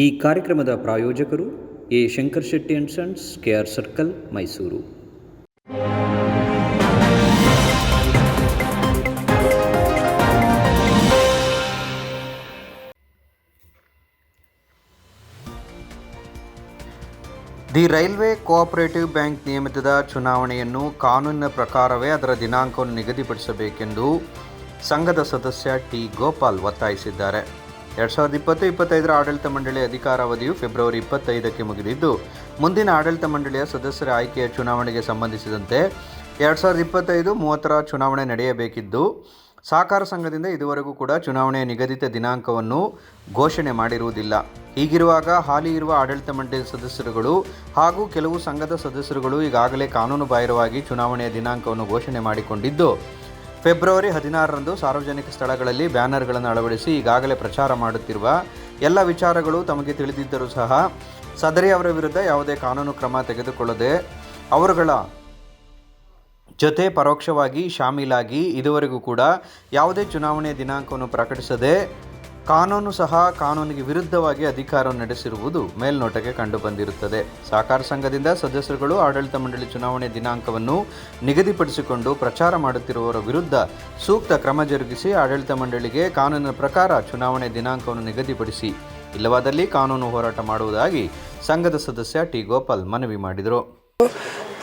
ಈ ಕಾರ್ಯಕ್ರಮದ ಪ್ರಾಯೋಜಕರು A Shankar Shetty and sons KR circle, Mysuru. The railway cooperative bank ನಿಯಮಿತದ ಚುನಾವಣೆಯನ್ನು ಕಾನೂನಿನ ಪ್ರಕಾರವೇ ಅದರ ದಿನಾಂಕವನ್ನು ನಿಗದಿಪಡಿಸಬೇಕೆಂದು ಸಂಘದ ಸದಸ್ಯ ಟಿ ಗೋಪಾಲ್ ಒತ್ತಾಯಿಸಿದ್ದಾರೆ. ಎರಡು ಸಾವಿರದ ಇಪ್ಪತ್ತು, ಇಪ್ಪತ್ತೈದರ ಆಡಳಿತ ಮಂಡಳಿ ಅಧಿಕಾರಾವಧಿಯು ಫೆಬ್ರವರಿ ಇಪ್ಪತ್ತೈದಕ್ಕೆ ಮುಗಿದಿದ್ದು, ಮುಂದಿನ ಆಡಳಿತ ಮಂಡಳಿಯ ಸದಸ್ಯರ ಆಯ್ಕೆಯ ಚುನಾವಣೆಗೆ ಸಂಬಂಧಿಸಿದಂತೆ ಎರಡು ಸಾವಿರದ ಇಪ್ಪತ್ತೈದು ಮೂವತ್ತರ ಚುನಾವಣೆ ನಡೆಯಬೇಕಿದ್ದು, ಸಹಕಾರ ಸಂಘದಿಂದ ಇದುವರೆಗೂ ಕೂಡ ಚುನಾವಣೆಯ ನಿಗದಿತ ದಿನಾಂಕವನ್ನು ಘೋಷಣೆ ಮಾಡಿರುವುದಿಲ್ಲ. ಹೀಗಿರುವಾಗ ಹಾಲಿ ಇರುವ ಆಡಳಿತ ಮಂಡಳಿ ಸದಸ್ಯರುಗಳು ಹಾಗೂ ಕೆಲವು ಸಂಘದ ಸದಸ್ಯರುಗಳು ಈಗಾಗಲೇ ಕಾನೂನುಬಾಹಿರವಾಗಿ ಚುನಾವಣೆಯ ದಿನಾಂಕವನ್ನು ಘೋಷಣೆ ಮಾಡಿಕೊಂಡಿದ್ದು ಫೆಬ್ರವರಿ ಹದಿನಾರರಂದು ಸಾರ್ವಜನಿಕ ಸ್ಥಳಗಳಲ್ಲಿ ಬ್ಯಾನರ್ಗಳನ್ನು ಅಳವಡಿಸಿ ಈಗಾಗಲೇ ಪ್ರಚಾರ ಮಾಡುತ್ತಿರುವ ಎಲ್ಲ ವಿಚಾರಗಳು ತಮಗೆ ತಿಳಿದಿದ್ದರೂ ಸಹ ಸದರಿ ಅವರ ವಿರುದ್ಧ ಯಾವುದೇ ಕಾನೂನು ಕ್ರಮ ತೆಗೆದುಕೊಳ್ಳದೆ ಅವರುಗಳ ಜೊತೆ ಪರೋಕ್ಷವಾಗಿ ಶಾಮೀಲಾಗಿ ಇದುವರೆಗೂ ಕೂಡ ಯಾವುದೇ ಚುನಾವಣೆಯ ದಿನಾಂಕವನ್ನು ಪ್ರಕಟಿಸದೆ ಕಾನೂನು ಸಹ ಕಾನೂನಿಗೆ ವಿರುದ್ಧವಾಗಿ ಅಧಿಕಾರ ನಡೆಸಿರುವುದು ಮೇಲ್ನೋಟಕ್ಕೆ ಕಂಡುಬಂದಿರುತ್ತದೆ. ಸಹಕಾರ ಸಂಘದಿಂದ ಸದಸ್ಯರುಗಳು ಆಡಳಿತ ಮಂಡಳಿ ಚುನಾವಣೆ ದಿನಾಂಕವನ್ನು ನಿಗದಿಪಡಿಸಿಕೊಂಡು ಪ್ರಚಾರ ಮಾಡುತ್ತಿರುವವರ ವಿರುದ್ಧ ಸೂಕ್ತ ಕ್ರಮ ಜರುಗಿಸಿ ಆಡಳಿತ ಮಂಡಳಿಗೆ ಕಾನೂನಿನ ಪ್ರಕಾರ ಚುನಾವಣೆ ದಿನಾಂಕವನ್ನು ನಿಗದಿಪಡಿಸಿ. ಇಲ್ಲವಾದಲ್ಲಿ ಕಾನೂನು ಹೋರಾಟ ಮಾಡುವುದಾಗಿ ಸಂಘದ ಸದಸ್ಯ ಟಿ ಗೋಪಾಲ್ ಮನವಿ ಮಾಡಿದರು.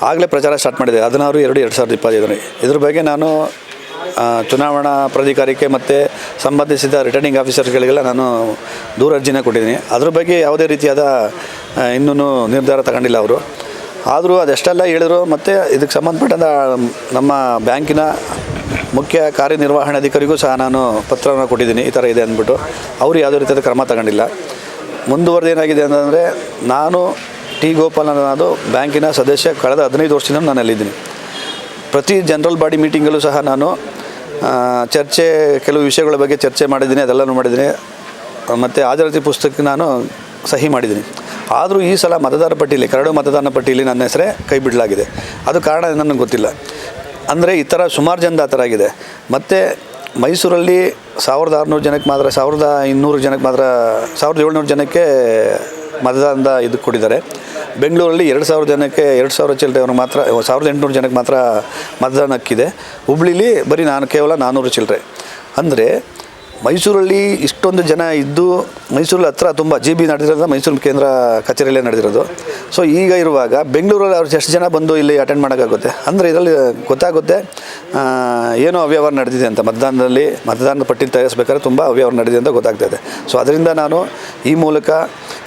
ಆಗಲೇ ಪ್ರಚಾರ ಸ್ಟಾರ್ಟ್ ಮಾಡಿದೆ. ಹದಿನಾರು, ಎರಡು ಎರಡು ಸಾವಿರದ ಇಪ್ಪತ್ತೈದರಲ್ಲಿ. ಇದ್ರ ಬಗ್ಗೆ ನಾನು ಚುನಾವಣಾ ಪ್ರಾಧಿಕಾರಕ್ಕೆ ಮತ್ತು ಸಂಬಂಧಿಸಿದ ರಿಟರ್ನಿಂಗ್ ಆಫೀಸರ್ಗಳಿಗೆಲ್ಲ ನಾನು ದೂರ ಅರ್ಜಿನ ಕೊಟ್ಟಿದ್ದೀನಿ. ಅದ್ರ ಬಗ್ಗೆ ಯಾವುದೇ ರೀತಿಯಾದ ಇನ್ನೂ ನಿರ್ಧಾರ ತಗೊಂಡಿಲ್ಲ ಅವರು. ಆದರೂ ಅದೆಷ್ಟೆಲ್ಲ ಹೇಳಿದ್ರು ಮತ್ತು ಇದಕ್ಕೆ ಸಂಬಂಧಪಟ್ಟಂಥ ನಮ್ಮ ಬ್ಯಾಂಕಿನ ಮುಖ್ಯ ಕಾರ್ಯನಿರ್ವಹಣಾಧಿಕಾರಿಗೂ ಸಹ ನಾನು ಪತ್ರವನ್ನು ಕೊಟ್ಟಿದ್ದೀನಿ. ಈ ಥರ ಇದೆ ಅಂದ್ಬಿಟ್ಟು ಅವರು ಯಾವುದೇ ರೀತಿಯಾದ ಕ್ರಮ ತಗೊಂಡಿಲ್ಲ. ಮುಂದುವರೆದು ಏನಾಗಿದೆ ಅಂತಂದರೆ ನಾನು ಟಿ ಗೋಪಾಲ್ ಅನ್ನೋದು ಬ್ಯಾಂಕಿನ ಸದಸ್ಯ ಕಳೆದ ಹದಿನೈದು ವರ್ಷದಿಂದ ನಾನು ಅಲ್ಲಿದ್ದೀನಿ ಪ್ರತಿ ಜನರಲ್ ಬಾಡಿ ಮೀಟಿಂಗಲ್ಲೂ ಸಹ ನಾನು ಚರ್ಚೆ, ಕೆಲವು ವಿಷಯಗಳ ಬಗ್ಗೆ ಚರ್ಚೆ ಮಾಡಿದ್ದೀನಿ, ಅದೆಲ್ಲನೂ ಮಾಡಿದ್ದೀನಿ. ಮತ್ತು ಹಾಜರಾತಿ ಪುಸ್ತಕಕ್ಕೆ ನಾನು ಸಹಿ ಮಾಡಿದ್ದೀನಿ. ಆದರೂ ಈ ಸಲ ಮತದಾರ ಪಟ್ಟಿಯಲ್ಲಿ, ಕರಡು ಮತದಾನ ಪಟ್ಟಿಯಲ್ಲಿ ನನ್ನ ಹೆಸರೇ ಕೈ ಬಿಡಲಾಗಿದೆ. ಅದು ಕಾರಣ ನನಗೆ ಗೊತ್ತಿಲ್ಲ. ಅಂದರೆ ಈ ಥರ ಸುಮಾರು ಜನದ ಆ ಥರ ಆಗಿದೆ ಮತ್ತು ಮೈಸೂರಲ್ಲಿ ಸಾವಿರದ ಆರುನೂರು ಜನಕ್ಕೆ ಮಾತ್ರ, ಸಾವಿರದ ಇನ್ನೂರು ಜನಕ್ಕೆ ಮಾತ್ರ, ಸಾವಿರದ ಏಳ್ನೂರು ಜನಕ್ಕೆ ಮತದಾನದ ಇದು ಕೊಟ್ಟಿದ್ದಾರೆ. ಬೆಂಗಳೂರಲ್ಲಿ ಎರಡು ಸಾವಿರ ಜನಕ್ಕೆ ಎರಡು ಸಾವಿರ ಚಿಲ್ಲರೆ ಮಾತ್ರ, ಸಾವಿರದ ಎಂಟುನೂರು ಜನಕ್ಕೆ ಮಾತ್ರ ಮತದಾನ ಹಕ್ಕಿದೆ ಹುಬ್ಳಿಲಿ ಬರೀ ನಾನು ಕೇವಲ ನಾನ್ನೂರು ಚಿಲ್ಲರೆ. ಅಂದರೆ ಮೈಸೂರಲ್ಲಿ ಇಷ್ಟೊಂದು ಜನ ಇದ್ದು ಮೈಸೂರಲ್ಲಿ ಹತ್ರ ತುಂಬ ಜಿ ಬಿ ನಡೆದಿರೋದು ಮೈಸೂರು ಕೇಂದ್ರ ಕಚೇರಿಯಲ್ಲೇ ನಡೆದಿರೋದು. ಸೊ ಈಗ ಇರುವಾಗ ಬೆಂಗಳೂರಲ್ಲಿ ಅವ್ರು ಎಷ್ಟು ಜನ ಬಂದು ಇಲ್ಲಿ ಅಟೆಂಡ್ ಮಾಡೋಕ್ಕಾಗುತ್ತೆ? ಅಂದರೆ ಇದರಲ್ಲಿ ಗೊತ್ತಾಗುತ್ತೆ ಏನು ಅವ್ಯವಹಾರ ನಡೆದಿದೆ ಅಂತ. ಮತದಾನದಲ್ಲಿ ಮತದಾನದ ಪಟ್ಟಿ ತಯಾರಿಸ್ಬೇಕಾದ್ರೆ ತುಂಬ ಅವ್ಯವಹಾರ ನಡೆದಿದೆ ಅಂತ ಗೊತ್ತಾಗ್ತಾ ಇದೆ. ಸೊ ಅದರಿಂದ ನಾನು ಈ ಮೂಲಕ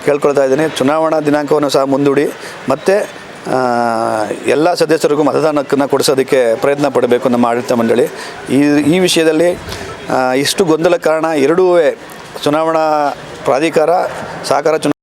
ಕೇಳ್ಕೊಳ್ತಾ ಇದ್ದೀನಿ. ಚುನಾವಣಾ ದಿನಾಂಕವನ್ನು ಸಹ ಮುಂದೂಡಿ, ಮತ್ತು ಎಲ್ಲ ಸದಸ್ಯರಿಗೂ ಮತದಾನಕ್ಕನ್ನು ಕೊಡಿಸೋದಕ್ಕೆ ಪ್ರಯತ್ನ ಪಡಬೇಕು ನಮ್ಮ ಆಡಳಿತ ಮಂಡಳಿ. ಈ ಈ ವಿಷಯದಲ್ಲಿ ಇಷ್ಟು ಗೊಂದಲ ಕಾರಣ ಎರಡೂ ಚುನಾವಣಾ ಪ್ರಾಧಿಕಾರ ಸಹಕಾರ